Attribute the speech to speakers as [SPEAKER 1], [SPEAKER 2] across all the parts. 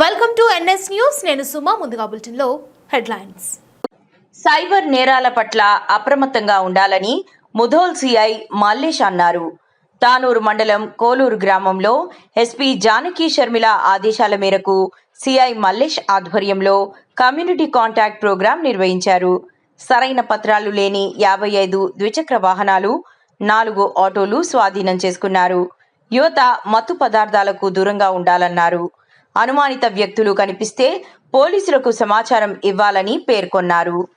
[SPEAKER 1] Welcome to NS news నేను సుమా ముందుగా బులెటిన్లో హెడ్లైన్స్
[SPEAKER 2] సైబర్ నేరాల పట్ల అప్రమత్తంగా ఉండాలని ముధోల్ సిఐ మల్లేష్ అన్నారు. తానూరు మండలం కోలూరు గ్రామంలో ఎస్పీ జానకి షర్మిల ఆదేశాల మేరకు సిఐ మల్లేష్ ఆధ్వర్యంలో కమ్యూనిటీ కాంటాక్ట్ ప్రోగ్రాం నిర్వహించారు. సరైన పత్రాలు లేని యాభై ఐదు ద్విచక్ర వాహనాలు నాలుగు ఆటోలు స్వాధీనం చేసుకున్నారు. యువత మత్తు పదార్థాలకు దూరంగా ఉండాలన్నారు. అనుమానిత వ్యక్తులు కనిపిస్తే పోలీసులకు సమాచారం ఇవ్వాలని పేర్కొన్నారు.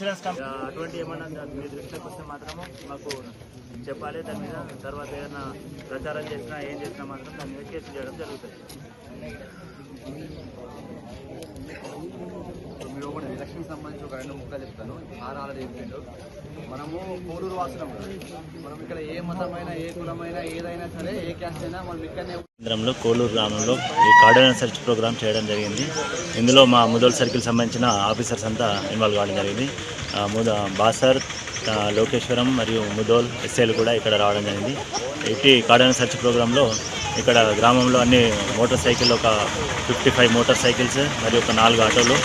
[SPEAKER 3] Insurance company. అటువంటి ఏమన్నా మీ దృష్టికి వస్తే మాత్రము మాకు చెప్పాలి. దాని మీద తర్వాత ఏదైనా ప్రచారం చేసినా ఏం చేసినా మాత్రం దాని మీద కేసు చేయడం జరుగుతుంది.
[SPEAKER 4] ఒకటి సంబంధించి ఒక రెండు ముక్కలు చెప్తాను. సార్ ఆల్రెడీ చెప్పిండు మనము కోరూరు వాసులం మనం ఇక్కడ ఏ మతమైన ఏ కులమైన ఏదైనా సరే ఏ క్యాస్ట్ అయినా మనం ఇక్కడనే
[SPEAKER 3] కేంద్రంలో కోలూరు గ్రామంలో ఈ కార్డినల్ సెర్చ్ ప్రోగ్రామ్ చేయడం జరిగింది. ఇందులో మా ముదల్ సర్కిల్ సంబంధించిన ఆఫీసర్స్ అంతా ఇన్వాల్వ్ కావడం జరిగింది. ముద బాసర్ లోకేశ్వరం మరియు ముదోల్ ఎస్ఏలు కూడా ఇక్కడ రావడం జరిగింది. ఇట్టి కార్డినల్ సెర్చ్ ప్రోగ్రాంలో ఇక్కడ గ్రామంలో అన్ని మోటార్ సైకిల్ ఒక ఫిఫ్టీ ఫైవ్ మోటార్ సైకిల్స్ మరియు ఒక నాలుగు ఆటోలు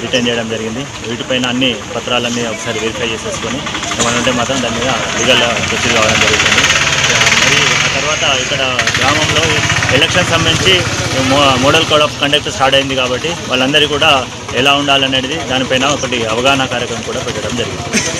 [SPEAKER 3] రిటర్న్ చేయడం జరిగింది. వీటిపైన అన్ని పత్రాలన్నీ ఒకసారి వెరిఫై చేసేసుకొని ఏమైనా ఉంటే మాత్రం దాని మీద లీగల్ ప్రొసీడ్ కావడం జరుగుతుంది. మరి ఆ తర్వాత ఇక్కడ గ్రామంలో ఎలక్షన్ సంబంధించి మో- model code of conduct start అయింది కాబట్టి వాళ్ళందరికీ కూడా ఎలా ఉండాలనేది దానిపైన ఒకటి అవగాహన కార్యక్రమం కూడా పెట్టడం జరిగింది.